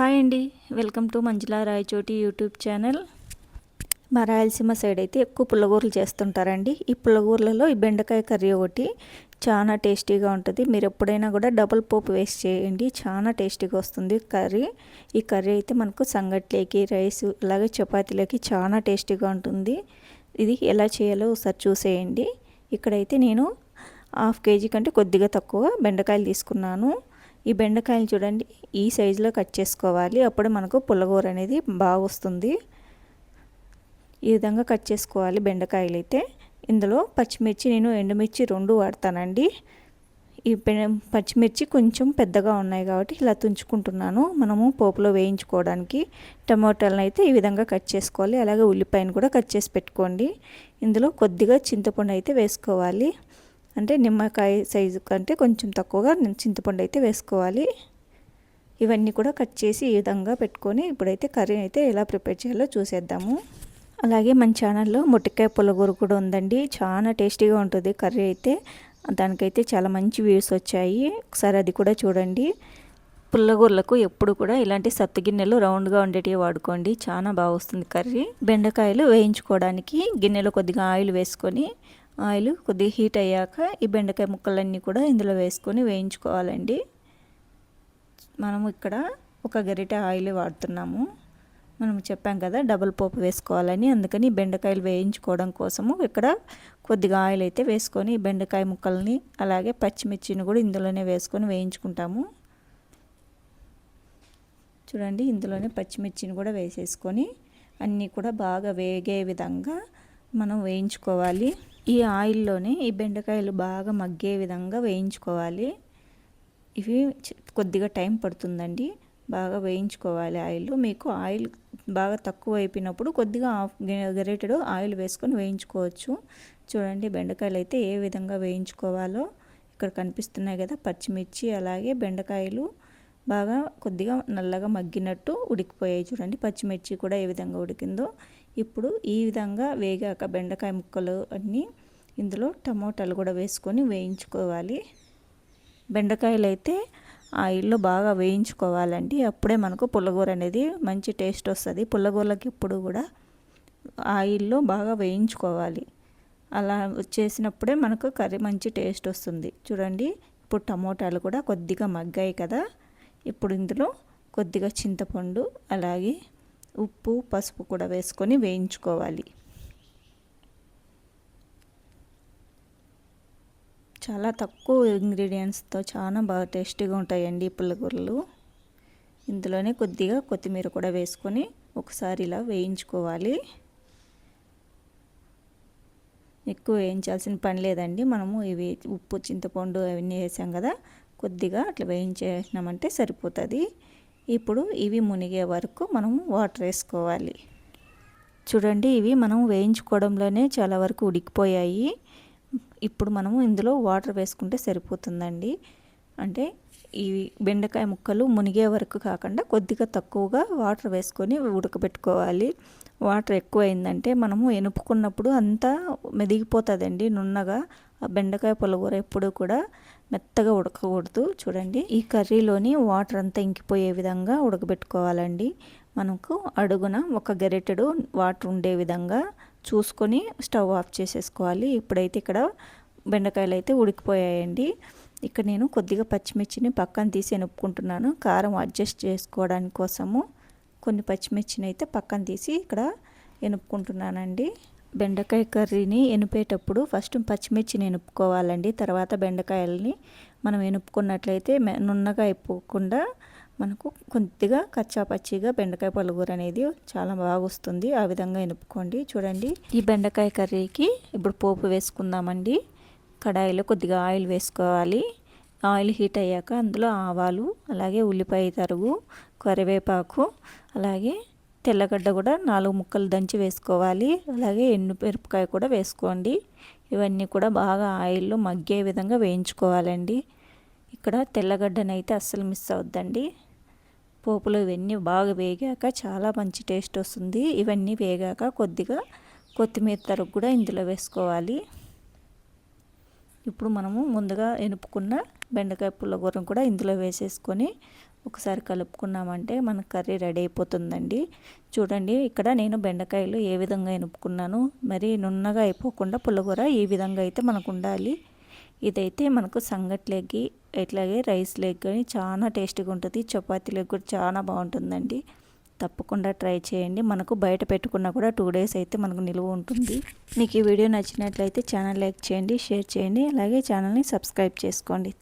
Hi అండి. Welcome to Manjula Rayachoti YouTube channel. మా Rayalaseema side అయితే ఎక్కువ పుల్లగూరలు చేస్తుంటారండి. ఈ పుల్లగూరలలో ఈ బెండకాయ కర్రీ ఒకటి చాలా టేస్టీగా ఉంటుంది. మీరు ఎప్పుడైనా కూడా డబుల్ పోపు వేస్ట్ చేయండి. చాలా టేస్టీగా వస్తుంది కర్రీ. ఈ కర్రీ అయితే మనకు సంగట్లేకి రైస్ అలాగే చపాతీలకి చాలా టేస్టీగా ఉంటుంది. ఇది ఎలా చేయాలో ఒకసారి చూసేయండి. ఇక్కడైతే నేను హాఫ్ కేజీ కంటే కొద్దిగా తక్కువ బెండకాయలు తీసుకున్నాను. ఈ బెండకాయలు చూడండి ఈ సైజులో కట్ చేసుకోవాలి. అప్పుడే మనకు పుల్లగూర అనేది బాగా వస్తుంది. ఈ విధంగా కట్ చేసుకోవాలి బెండకాయలు అయితే. ఇందులో పచ్చిమిర్చి నేను ఎండుమిర్చి రెండు వాడతానండి. ఈ పచ్చిమిర్చి కొంచెం పెద్దగా ఉన్నాయి కాబట్టి ఇలా తుంచుకుంటున్నాను. మనము పోపులో వేయించుకోవడానికి టమాటాలను అయితే ఈ విధంగా కట్ చేసుకోవాలి. అలాగే ఉల్లిపాయను కూడా కట్ చేసి పెట్టుకోండి. ఇందులో కొద్దిగా చింతపండు అయితే వేసుకోవాలి. అంటే నిమ్మకాయ సైజు కంటే కొంచెం తక్కువగా చింతపండు అయితే వేసుకోవాలి. ఇవన్నీ కూడా కట్ చేసి ఈ విధంగా పెట్టుకొని ఇప్పుడైతే కర్రీ అయితే ఎలా ప్రిపేర్ చేయాలో చూసేద్దాము. అలాగే మన ఛానల్లో మొట్టికాయ పుల్లగూర కూడా ఉందండి. చాలా టేస్టీగా ఉంటుంది కర్రీ అయితే. దానికైతే చాలా మంచి వ్యూస్ వచ్చాయి. ఒకసారి అది కూడా చూడండి. పుల్లగూరలకు ఎప్పుడు కూడా ఇలాంటి సత్తు గిన్నెలు రౌండ్గా ఉండేటివి వాడుకోండి. చాలా బాగా వస్తుంది కర్రీ. బెండకాయలు వేయించుకోవడానికి గిన్నెలో కొద్దిగా ఆయిల్ వేసుకొని ఆయిల్ కొద్దిగా హీట్ అయ్యాక ఈ బెండకాయ ముక్కలన్నీ కూడా ఇందులో వేసుకొని వేయించుకోవాలండి. మనము ఇక్కడ ఒక గరిటె ఆయిల్ వాడుతున్నాము. మనం చెప్పాం కదా డబుల్ పోపు వేసుకోవాలని అందుకని బెండకాయలు వేయించుకోవడం కోసము ఇక్కడ కొద్దిగా ఆయిల్ అయితే వేసుకొని బెండకాయ ముక్కల్ని అలాగే పచ్చిమిర్చిని కూడా ఇందులోనే వేసుకొని వేయించుకుంటాము. చూడండి ఇందులోనే పచ్చిమిర్చిని కూడా వేసేసుకొని అన్నీ కూడా బాగా వేగే విధంగా మనం వేయించుకోవాలి. ఈ ఆయిల్లోనే ఈ బెండకాయలు బాగా మగ్గే విధంగా వేయించుకోవాలి. ఇవి కొద్దిగా టైం పడుతుందండి. బాగా వేయించుకోవాలి ఆయిల్ మీకు ఆయిల్ బాగా తక్కువ అయిపోయినప్పుడు కొద్దిగా హాఫ్ గరిటెడు ఆయిల్ వేసుకొని వేయించుకోవచ్చు. చూడండి బెండకాయలు అయితే ఏ విధంగా వేయించుకోవాలో ఇక్కడ కనిపిస్తున్నాయి కదా పచ్చిమిర్చి అలాగే బెండకాయలు బాగా కొద్దిగా నల్లగా మగ్గినట్టు ఉడికిపోయాయి చూడండి. పచ్చిమిర్చి కూడా ఏ విధంగా ఉడికిందో ఇప్పుడు ఈ విధంగా వేగాక బెండకాయ ముక్కలు అన్నీ ఇందులో టమోటాలు కూడా వేసుకొని వేయించుకోవాలి. బెండకాయలు అయితే ఆయిల్లో బాగా వేయించుకోవాలండి. అప్పుడే మనకు పుల్లగూర అనేది మంచి టేస్ట్ వస్తుంది. పుల్లగూరలకి ఎప్పుడు కూడా ఆయిల్లో బాగా వేయించుకోవాలి. అలా చేసినప్పుడే మనకు కర్రీ మంచి టేస్ట్ వస్తుంది. చూడండి ఇప్పుడు టమోటాలు కూడా కొద్దిగా మగ్గాయి కదా. ఇప్పుడు ఇందులో కొద్దిగా చింతపండు అలాగే ఉప్పు పసుపు కూడా వేసుకొని వేయించుకోవాలి. చాలా తక్కువ ఇంగ్రీడియంట్స్తో చాలా బాగా టేస్టీగా ఉంటాయండి పుల్లగూరలు. ఇందులోనే కొద్దిగా కొత్తిమీర కూడా వేసుకొని ఒకసారి ఇలా వేయించుకోవాలి. ఎక్కువ వేయించాల్సిన పని లేదండి. మనము ఇవి ఉప్పు చింతపండు అవన్నీ వేసాం కదా కొద్దిగా అట్లా వేయించేసినామంటే సరిపోతుంది. ఇప్పుడు ఇవి మునిగే వరకు మనం వాటర్ వేసుకోవాలి. చూడండి ఇవి మనం వేయించుకోవడంలోనే చాలా వరకు ఉడికిపోయాయి. ఇప్పుడు మనము ఇందులో వాటర్ వేసుకుంటే సరిపోతుందండి. అంటే ఈ బెండకాయ ముక్కలు మునిగే వరకు కాకుండా కొద్దిగా తక్కువగా వాటర్ వేసుకొని ఉడకబెట్టుకోవాలి. వాటర్ ఎక్కువైందంటే మనము ఎనుపుకున్నప్పుడు అంతా మెదిగిపోతుందండి నున్నగా ఆ బెండకాయ పులగూర ఎప్పుడూ కూడా మెత్తగా ఉడకకూడదు. చూడండి ఈ కర్రీలోని వాటర్ అంతా ఇంకిపోయే విధంగా ఉడకబెట్టుకోవాలండి. మనకు అడుగున ఒక గరిటెడు వాటర్ ఉండే విధంగా చూసుకొని స్టవ్ ఆఫ్ చేసేసుకోవాలి. ఇప్పుడైతే ఇక్కడ బెండకాయలు అయితే ఉడికిపోయాయండి. ఇక్కడ నేను కొద్దిగా పచ్చిమిర్చిని పక్కన తీసి ఎనుపుకుంటున్నాను కారం అడ్జస్ట్ చేసుకోవడానికి కోసము కొన్ని పచ్చిమిర్చిని అయితే పక్కన తీసి ఇక్కడ ఎనుపుకుంటున్నానండి బెండకాయ కర్రీని ఎనిపేటప్పుడు ఫస్ట్ పచ్చిమిర్చిని ఎనుపుకోవాలండి తర్వాత బెండకాయలని మనం ఎనుపుకున్నట్లయితే నున్నగా అయిపోకుండా మనకు కొద్దిగా కచ్చా పచ్చిగా బెండకాయ పలుగురు అనేది చాలా బాగా వస్తుంది ఆ విధంగా ఎనుపుకోండి. చూడండి. ఈ బెండకాయ కర్రీకి ఇప్పుడు పోపు వేసుకుందామండి. కడాయిలో కొద్దిగా ఆయిల్ వేసుకోవాలి. ఆయిల్ హీట్ అయ్యాక అందులో ఆవాలు అలాగే ఉల్లిపాయ తరుగు కరివేపాకు అలాగే తెల్లగడ్డ కూడా నాలుగు ముక్కలు దంచి వేసుకోవాలి. అలాగే ఎండుమిరపకాయ కూడా వేసుకోండి. ఇవన్నీ కూడా బాగా ఆయిల్లో మగ్గే విధంగా వేయించుకోవాలండి. ఇక్కడ తెల్లగడ్డనైతే అస్సలు మిస్ అవద్దండి. పోపులో ఇవన్నీ బాగా వేగాక చాలా మంచి టేస్ట్ వస్తుంది. ఇవన్నీ వేగాక కొద్దిగా కొత్తిమీర తరుగు కూడా ఇందులో వేసుకోవాలి. ఇప్పుడు మనము ముందుగా ఎనుపుకున్న బెండకాయ పుల్లగూరను కూడా ఇందులో వేసేసుకొని ఒకసారి కలుపుకున్నామంటే మన కర్రీ రెడీ అయిపోతుందండి. చూడండి ఇక్కడ నేను బెండకాయలు ఏ విధంగా ఎనుపుకున్నాను. మరి నున్నగా అయిపోకుండా పుల్లగూర ఈ విధంగా అయితే మనకు ఉండాలి. ఇదైతే మనకు సంగట్లేకి ఇట్లాగే రైస్ లెగ్ కానీ చాలా టేస్టీగా ఉంటుంది. చపాతీ లెగ్ కూడా చాలా బాగుంటుందండి. తప్పకుండా ట్రై చేయండి. మనకు బయట పెట్టుకున్నా కూడా టూ డేస్ అయితే మనకు నిలువ ఉంటుంది. మీకు ఈ వీడియో నచ్చినట్లయితే ఛానల్ లైక్ చేయండి షేర్ చేయండి. అలాగే ఛానల్ని సబ్స్క్రైబ్ చేసుకోండి.